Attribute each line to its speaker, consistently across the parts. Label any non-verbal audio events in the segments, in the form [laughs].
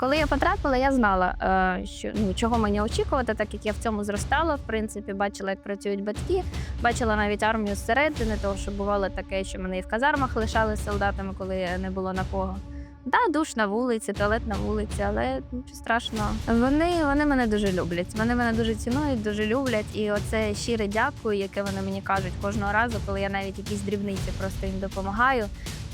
Speaker 1: Коли я потрапила, я знала, е, що ну чого мені очікувати, так як я в цьому зростала. В принципі, бачила, як працюють батьки, бачила навіть армію зсередини, того що бувало таке, що мене і в казармах лишали солдатами, коли не було на кого. Да, душ на вулиці, туалет на вулиці, але страшного. Вони, вони мене дуже люблять. Вони мене дуже цінують, дуже люблять. І оце щире дякую, яке вони мені кажуть кожного разу, коли я навіть якісь дрібниці просто їм допомагаю.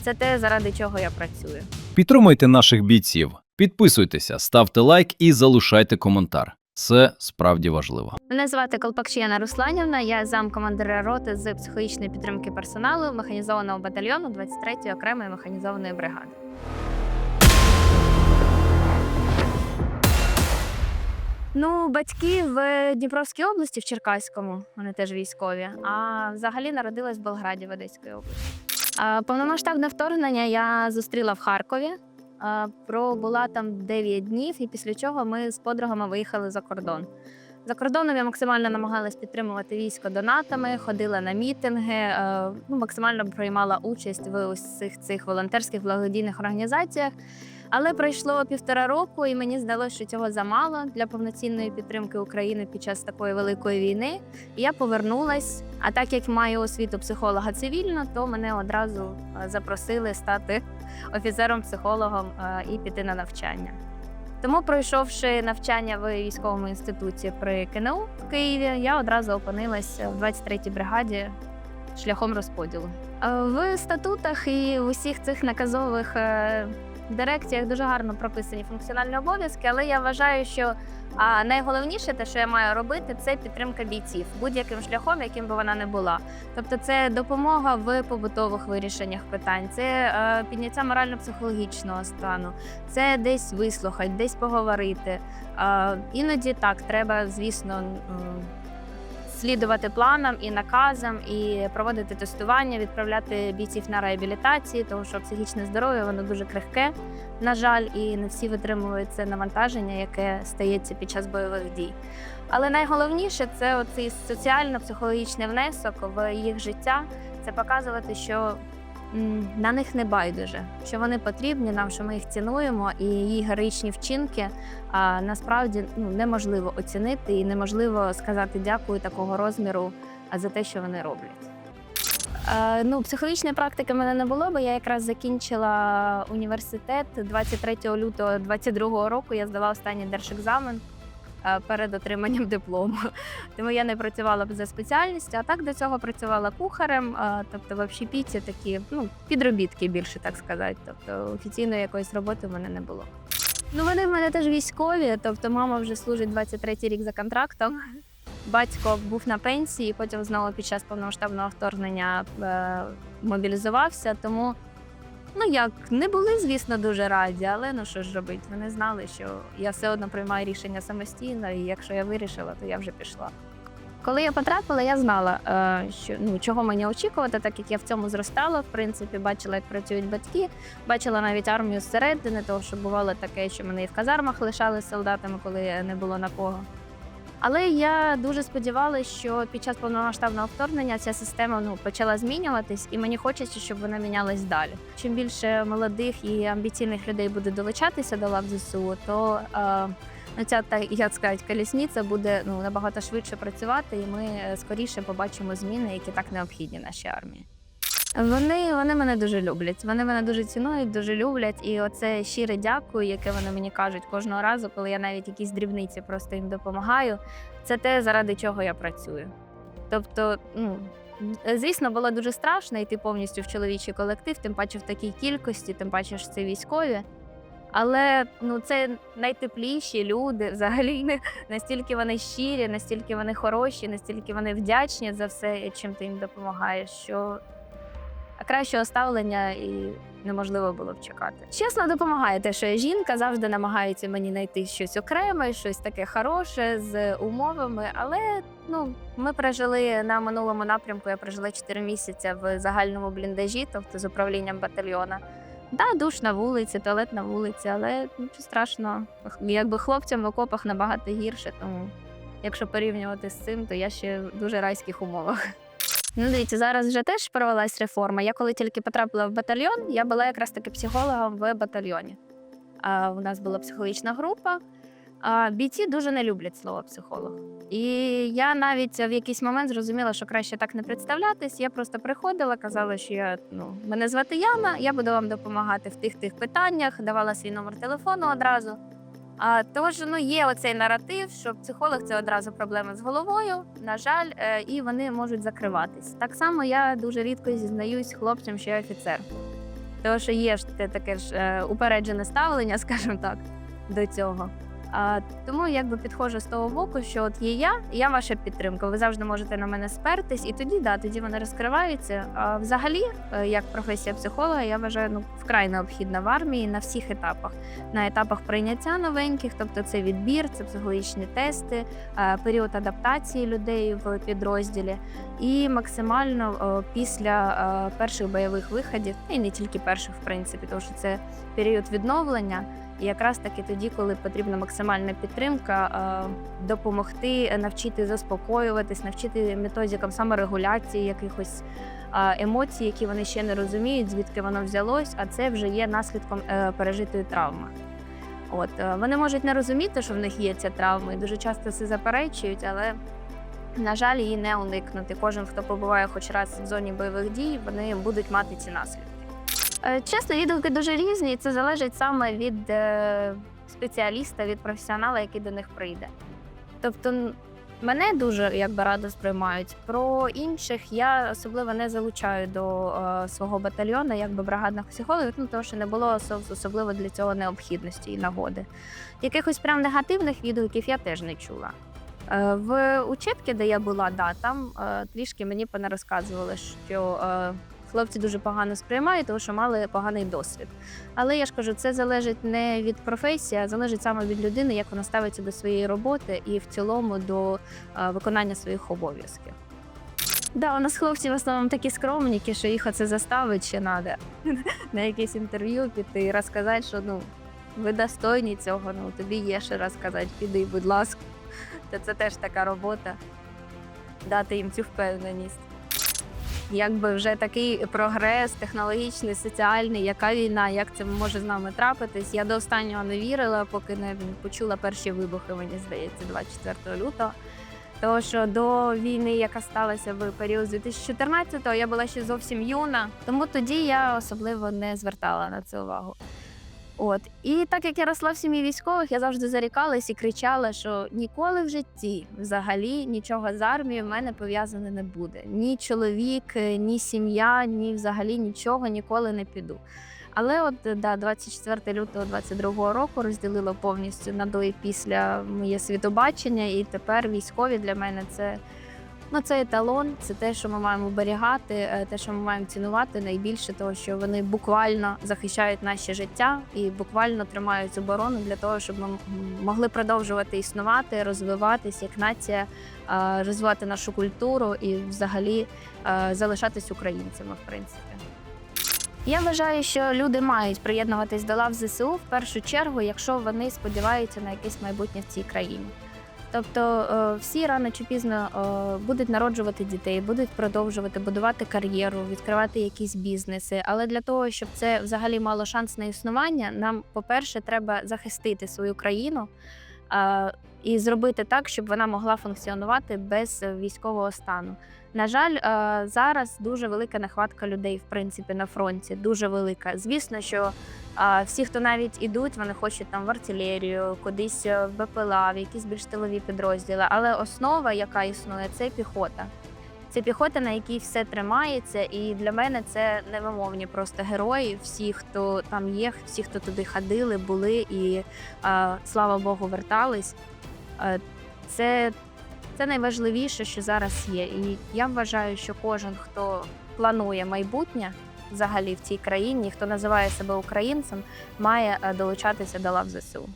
Speaker 1: Це те, заради чого я працюю.
Speaker 2: Підтримуйте наших бійців, підписуйтеся, ставте лайк і залишайте коментар. Це справді важливо.
Speaker 1: Мене звати Колпакшіяна Русланівна. Я замкомандира роти з психологічної підтримки персоналу механізованого батальйону 23-ї окремої механізованої бригади. Ну, батьки в Дніпровській області, в Черкаському, вони теж військові. А взагалі народилась в Болграді в Одеській області. Повномасштабне вторгнення я зустріла в Харкові. Пробула там 9 днів, і після чого ми з подругами виїхали за кордон. За кордоном я максимально намагалась підтримувати військо донатами, ходила на мітинги, е, ну, максимально приймала участь в усіх цих волонтерських благодійних організаціях. Але пройшло півтора року, і мені здалося, що цього замало для повноцінної підтримки України під час такої великої війни. Я повернулась. А так як маю освіту психолога цивільно, то мене одразу е, запросили стати офіцером-психологом е, і піти на навчання. Тому, пройшовши навчання в військовому інституті при КНУ в Києві, я одразу опинилась в 23-й бригаді шляхом розподілу. Е, В статутах і в усіх цих наказових е, дирекціях дуже гарно прописані функціональні обов'язки, але я вважаю, що а найголовніше, те, що я маю робити, це підтримка бійців будь-яким шляхом, яким би вона не була. Тобто, це допомога в побутових вирішеннях питань, це е, підняття морально-психологічного стану, це десь вислухати, десь поговорити. Е, іноді так треба, звісно. м, Слідувати планам і наказам, і проводити тестування, відправляти бійців на реабілітації, тому що психічне здоров'я воно дуже крихке, на жаль, і не всі витримують це навантаження, яке стається під час бойових дій. Але найголовніше це оцей соціально-психологічний внесок в їх життя. Це показувати, що на них не байдуже, що вони потрібні нам, що ми їх цінуємо, і її героїчні вчинки а, насправді ну, неможливо оцінити і неможливо сказати дякую такого розміру за те, що вони роблять. Ну, психологічної практики мене не було, бо я якраз закінчила університет 23 лютого 22 року. Я здала останній держекзамен перед отриманням диплому. Тому я не працювала за спеціальністю, а так до цього працювала кухарем, е, тобто в общепіті такі ну, підробітки більше так сказати. Тобто офіційної якоїсь роботи в мене не було. Ну, вони в мене теж військові, тобто мама вже служить 23-й рік за контрактом. Батько був на пенсії, потім знову під час повномасштабного вторгнення е, мобілізувався. Тому, ну як, не були, звісно, дуже раді, але ну що ж робити? Вони знали, що я все одно приймаю рішення самостійно, і якщо я вирішила, то я вже пішла. Коли я потрапила, я знала, е, що ну чого мені очікувати, так як я в цьому зростала, в принципі, бачила, як працюють батьки, бачила навіть армію зсередини, того що бувало таке, що мене і в казармах лишали солдатами, коли не було на кого. Але я дуже сподівалася, що під час повномасштабного вторгнення ця система ну почала змінюватись, і мені хочеться, щоб вона мінялась далі. Чим більше молодих і амбіційних людей буде долучатися до лав ЗСУ, то е, ну, ця так як сказати, колісниця буде ну набагато швидше працювати, і ми е, скоріше побачимо зміни, які так необхідні нашій армії. Вони, вони мене дуже люблять. Вони мене дуже цінують, дуже люблять. І оце щире дякую, яке вони мені кажуть кожного разу, коли я навіть якісь дрібниці просто їм допомагаю. Це те, заради чого я працюю. Тобто, ну. Звісно, було дуже страшно йти повністю в чоловічий колектив, тим паче в такій кількості, тим паче що це військові. Але ну це найтепліші люди. Взагалі не [laughs] настільки вони щирі, настільки вони хороші, настільки вони вдячні за все, чим ти їм допомагаєш. Що кращого ставлення і неможливо було б чекати. Чесно, допомагає те, що я жінка завжди намагається мені знайти щось окреме, щось таке хороше з умовами. Але ну ми прожили на минулому напрямку. Я прожила 4 місяці в загальному бліндажі, тобто з управлінням батальйона. Да, душ на вулиці, туалет на вулиці, але нічого страшного. Якби хлопцям в окопах набагато гірше, тому якщо порівнювати з цим, то я ще в дуже райських умовах. Ну, дивіться, зараз вже теж провелась реформа. Я коли тільки потрапила в батальйон, я була якраз таки психологом в батальйоні. А, У нас була психологічна група. А, Бійці дуже не люблять слово психолог. І я навіть в якийсь момент зрозуміла, що краще так не представлятись. Я просто приходила, казала, що я ну мене звати Яна, я буду вам допомагати в тих тих питаннях, давала свій номер телефону одразу. А тож ну є оцей наратив, що психолог це одразу проблеми з головою. На жаль, е, і вони можуть закриватись. Так само я дуже рідко зізнаюсь хлопцям, що я офіцер. Тому що є ж те таке ж е, упереджене ставлення, [laughs] скажімо так, до цього. А, тому якби підходжу з того боку, що от є я, я ваша підтримка. Ви завжди можете на мене спертись, і тоді да, тоді вони розкриваються. А взагалі, е, як професія психолога, я вважаю ну вкрай необхідна в армії на всіх етапах. На етапах прийняття новеньких, тобто це відбір, це психологічні тести, е, період адаптації людей в підрозділі, і максимально е, після перших бойових виходів, і не тільки перших, в принципі, тому що це період відновлення. І якраз таки тоді, коли потрібна максимальна підтримка, е, допомогти навчити заспокоюватись, навчити методикам саморегуляції якихось е, емоцій, які вони ще не розуміють, звідки воно взялось, а це вже є наслідком е, пережитої травми. От е, вони можуть не розуміти, що в них є ця травма, і дуже часто це заперечують, але на жаль, її не уникнути. Кожен, хто побуває хоч раз в зоні бойових дій, вони будуть мати ці наслідки. Е, Чесно, відгуки дуже різні, і це залежить саме від е, спеціаліста, від професіонала, який до них прийде. Тобто, мене дуже якби радо сприймають. Про інших я особливо не залучаю до е, свого батальйону, якби бригадних психологів, ну тому що не було особливо для цього необхідності і нагоди. Якихось прям негативних відгуків я теж не чула. В учебці, де я була, да, там трішки мені понарозказували, що хлопці дуже погано сприймають, тому що мали поганий досвід. Але я ж кажу, це залежить не від професії, а залежить саме від людини, як вона ставиться до своєї роботи і в цілому до е, виконання своїх обов'язків. Да, у нас хлопці в основному такі скромніки, що їх оце заставить ще треба на якесь інтерв'ю піти і розказати, що ну ви достойні цього, ну тобі є що розказати, піди, будь ласка. Та це теж така робота дати їм цю впевненість. Якби вже такий прогрес технологічний, соціальний, яка війна, як це може з нами трапитись. Я до останнього не вірила, поки не почула перші вибухи, мені здається, 24 лютого. Тому що до війни, яка сталася в період з 2014-го, я була ще зовсім юна, тому тоді я особливо не звертала на це увагу. От і так як я росла в сім'ї військових, я завжди зарікалась і кричала, що ніколи в житті взагалі нічого з армією в мене пов'язане не буде. Ні чоловік, е, ні сім'я, ні взагалі нічого ніколи не піду. Але от да, 24 лютого 22 року розділило повністю на до і після моє світобачення, і тепер військові для мене це. Ну, це еталон, це те, що ми маємо оберігати, е, те, що ми маємо цінувати найбільше, того, що вони буквально захищають наше життя і буквально тримають оборону для того, щоб ми могли продовжувати існувати, розвиватись як нація, е, розвивати нашу культуру і взагалі е, залишатись українцями, в принципі. Я вважаю, що люди мають приєднуватись до лав ЗСУ в першу чергу, якщо вони сподіваються на якесь майбутнє в цій країні. Тобто е, всі рано чи пізно е, будуть народжувати дітей, будуть продовжувати будувати кар'єру, відкривати якісь бізнеси. Але для того, щоб це взагалі мало шанс на існування, нам, по-перше, треба захистити свою країну і зробити так, щоб вона могла функціонувати без військового стану. На жаль, зараз дуже велика нехватка людей, в принципі, на фронті. Дуже велика. Звісно, що всі, хто навіть ідуть, вони хочуть там в артилерію, кудись в БПЛА, в якісь більш тилові підрозділи. Але основа, яка існує, це піхота. Це піхота, на якій все тримається, і для мене це невимовні просто герої. Всі, хто там є, всі, хто туди ходили, були і а, слава Богу, вертались. А, це, це найважливіше, що зараз є. І я вважаю, що кожен, хто планує майбутнє взагалі в цій країні, хто називає себе українцем, має е, долучатися до лав ЗСУ.